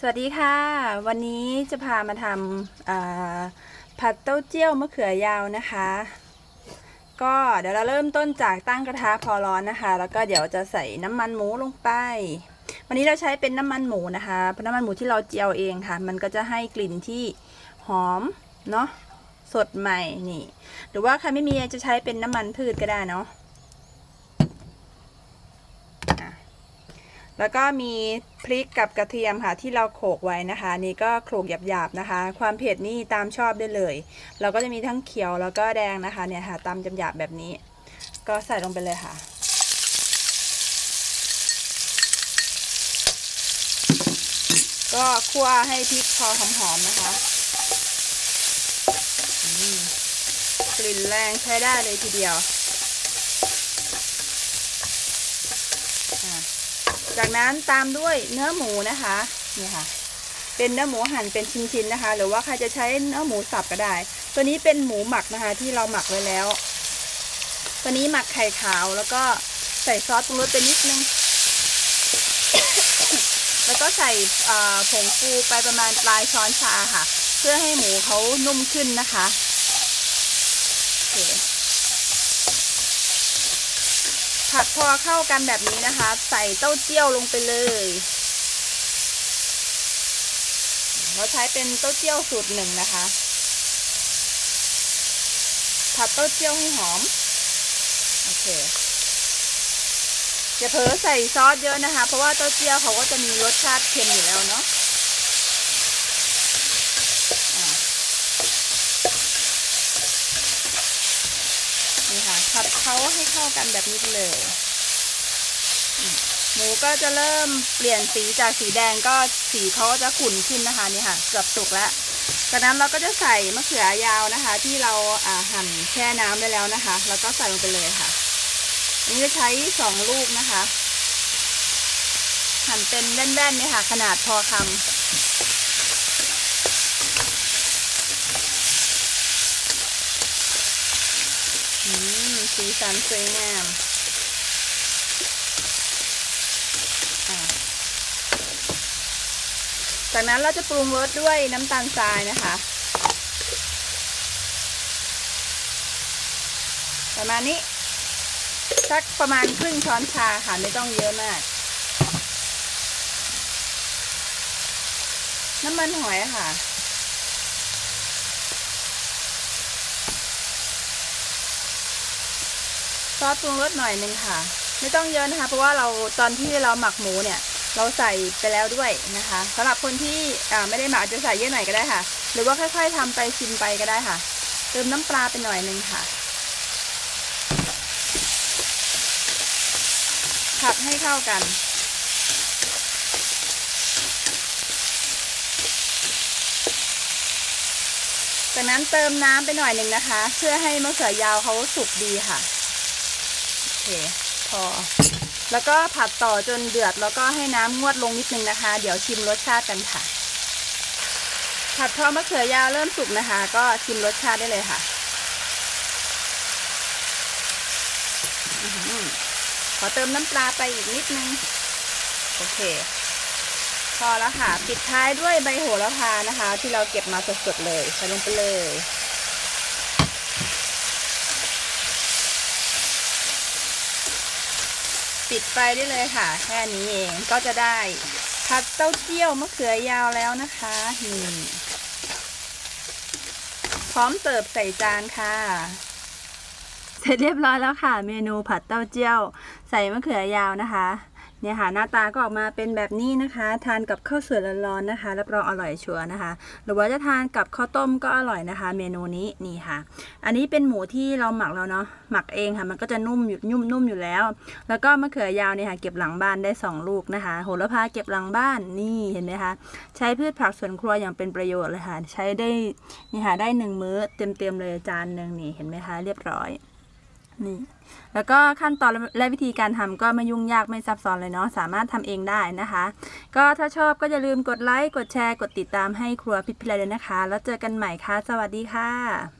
สวัสดีค่ะ วันนี้จะพามาทำผัดเต้าเจี้ยวมะเขือยาวนะคะ ก็เดี๋ยวเราเริ่มต้นจากตั้งกระทะพอร้อนนะคะ แล้วก็เดี๋ยวจะใส่น้ำมันหมูลงไป วันนี้เราใช้เป็นน้ำมันหมูนะคะเป็นน้ำมันหมูที่เราเจียวเองค่ะ มันก็จะให้กลิ่นที่หอมเนาะสดใหม่นี่ หรือว่าใครไม่มีจะใช้เป็นน้ำมันพืชก็ได้เนาะ แล้วก็มีพริกกับกระเทียมค่ะที่เราโขลกไว้นะคะ นี่ก็โขลกหยาบๆนะคะ ความเผ็ดนี่ตามชอบได้เลย เราก็จะมีทั้งเขียวแล้วก็แดงนะคะเนี่ยค่ะตามหยาบๆแบบนี้ ก็ใส่ลงไปเลยค่ะก็คั่วให้พริกพอหอมๆนะคะ กลิ่นแรงใช้ได้เลยทีเดียวอะ จากนั้นตามด้วยเนื้อหมูนะคะนี่ค่ะ เป็นเนื้อหมูหั่นเป็นชิ้นๆนะคะ หรือว่าใครจะใช้เนื้อหมูสับก็ได้ ตัวนี้เป็นหมูหมักนะคะ ที่เราหมักไว้แล้ว ตัวนี้หมักไข่ขาวแล้วก็ใส่ซอสปรุงรสไปนิดนึงแล้วก็ใส่ผงฟูไปประมาณปลายช้อนชาค่ะ เพื่อให้หมูเขานุ่มขึ้นนะคะ โอเค ผัดพอเข้ากันแบบนี้นะคะ ใส่เต้าเจี้ยวลงไปเลยเราใช้เป็นเต้าเจี้ยวสูตรหนึ่งนะคะ ผัดเต้าเจี้ยวให้หอม โอเค อย่าเผลอใส่ซอสเยอะนะคะ เพราะว่าเต้าเจี้ยวเขาก็จะมีรสชาติเค็มอยู่แล้วเนาะอะนี่ค่ะ ผัด เขาให้เข้ากันแบบนี้เลย หมูก็จะเริ่มเปลี่ยนสีจากสีแดงก็สีเขาจะขุ่นขึ้นนะคะนี่ค่ะ เกือบสุกแล้วจากนั้นเราก็จะใส่มะเขือยาวนะคะ ที่เราหั่นแช่น้ำไปแล้วนะคะ แล้วก็ใส่ลงไปเลยค่ะ อันนี้จะใช้สองลูกนะคะ หั่นเป็นแว่นๆเนี่ยค่ะ ขนาดพอคำอืม สีสันสวยงามจากนั้นเราจะปรุงรสด้วยน้ำตาลทรายนะคะ ประมาณนี้ สักประมาณครึ่งช้อนชาค่ะ ไม่ต้องเยอะมาก น้ำมันหอยค่ะ ซอสปรุงรสหน่อยหนึ่งค่ะ ไม่ต้องเยอะนะคะ เพราะว่าเราตอนที่เราหมักหมูเนี่ย เราใส่ไปแล้วด้วยนะคะสำหรับคนที่อ่าไม่ได้หมักจะใส่เยอะหน่อยก็ได้ค่ะ หรือว่าค่อย ๆทำไปชิมไปก็ได้ค่ะ เติมน้ำปลาไปหน่อยหนึ่งค่ะ ผัดให้เข้ากันจากนั้นเติมน้ำไปหน่อยหนึ่งนะคะ เพื่อให้มะเขือยาวเขาสุกดีค่ะ เคพอ แล้วก็ผัดต่อจนเดือดแล้วก็ให้น้ำงวดลงนิดนึงนะคะ เดี๋ยวชิมรสชาติกันค่ะ ผัดพอมะเขือยาวเริ่มสุกนะคะ ก็ชิมรสชาติได้เลยค่ะขอเติมน้ำปลาไปอีกนิดนึง โอเค พอแล้วค่ะ ปิดท้ายด้วยใบโหระพานะคะ ที่เราเก็บมาสดๆเลยใส่ลงไปเลย ปิดไฟได้เลยค่ะ แค่นี้เองก็จะได้ผัดเต้าเจี้ยวมะเขือยาวแล้วนะคะนี่พร้อมเสิร์ฟใส่จานค่ะ เสร็จเรียบร้อยแล้วค่ะ เมนูผัดเต้าเจี้ยว ใส่มะเขือยาวนะคะ เนี่ยค่ะหน้าตาก็ออกมาเป็นแบบนี้นะคะ ทานกับข้าวสวยร้อนๆนะคะรับรองอร่อยชัวร์นะคะ หรือว่าจะทานกับข้าวต้มก็อร่อยนะคะ เมนูนี้นี่ค่ะ อันนี้เป็นหมูที่เราหมักแล้วเนาะหมักเองค่ะ มันก็จะนุ่มอยู่นุ่มนุ่มอยู่แล้ว แล้วก็มะเขือยาวเนี่ยค่ะ เก็บหลังบ้านได้ 2 ลูกนะคะ โหระพาเก็บหลังบ้านนี่เห็นไหมคะใช้พืชผักสวนครัวอย่างเป็นประโยชน์เลยค่ะ ใช้ได้นี่ค่ะได้หนึ่งมื้อเต็มๆเลยจานหนึ่งนี่เห็นไหมคะเรียบร้อย นี่ แล้วก็ขั้นตอนและวิธีการทำก็ไม่ยุ่งยากไม่ซับซ้อนเลยเนาะ สามารถทำเองได้นะคะ ก็ถ้าชอบก็อย่าลืมกดไลค์ กดแชร์ กดติดตามให้ครัวพิพิลาเลยนะคะ แล้วเจอกันใหม่ค่ะ สวัสดีค่ะ